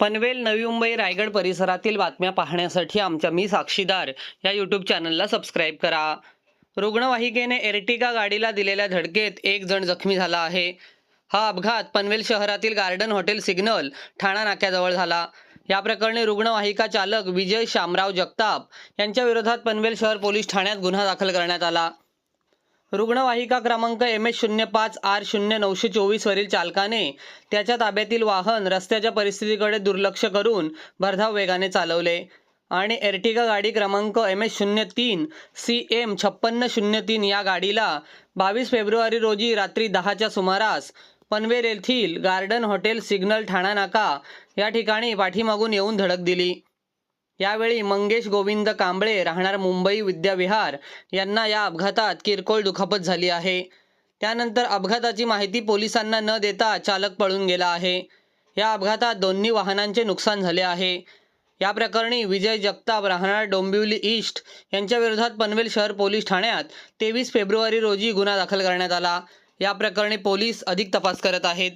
पनवेल नवी मुंबई रायगड परिसरातील बातम्या पाहण्यासाठी आमच्या मी साक्षीदार या यूट्यूब चॅनलला सबस्क्राईब करा. रुग्णवाहिकेने एर्टिगा गाडीला दिलेल्या धडकेत एक जण जखमी झाला आहे. हा अपघात पनवेल शहरातील गार्डन हॉटेल सिग्नल ठाणा नाक्याजवळ झाला. या प्रकरणी रुग्णवाहिका चालक विजय शामराव जगताप यांच्या विरोधात पनवेल शहर पोलीस ठाण्यात गुन्हा दाखल करण्यात आला. रुग्णवाहिका क्रमांक एम एस शून्य पाच आर शून्य नऊशे चोवीसवरील चालकाने त्याच्या ताब्यातील वाहन रस्त्याच्या परिस्थितीकडे दुर्लक्ष करून भरधाव वेगाने चालवले. आणि एर्टिगा गाडी क्रमांक एम एस शून्य तीन सी एम छप्पन्न शून्य तीन या गाडीला बावीस फेब्रुवारी रोजी रात्री दहाच्या सुमारास पनवेल येथील गार्डन हॉटेल सिग्नल ठाणा नाका या ठिकाणी पाठीमागून येऊन धडक दिली. यावेळी मंगेश गोविंद कांबळे राहणार मुंबई विद्याविहार यांना या अपघातात किरकोळ दुखापत झाली आहे. त्यानंतर अपघाताची माहिती पोलिसांना न देता चालक पळून गेला आहे. या अपघातात दोन्ही वाहनांचे नुकसान झाले आहे. या प्रकरणी विजय जगताप राहणार डोंबिवली ईस्ट यांच्या विरोधात पनवेल शहर पोलीस ठाण्यात तेवीस फेब्रुवारी रोजी गुन्हा दाखल करण्यात आला. या प्रकरणी पोलीस अधिक तपास करत आहेत.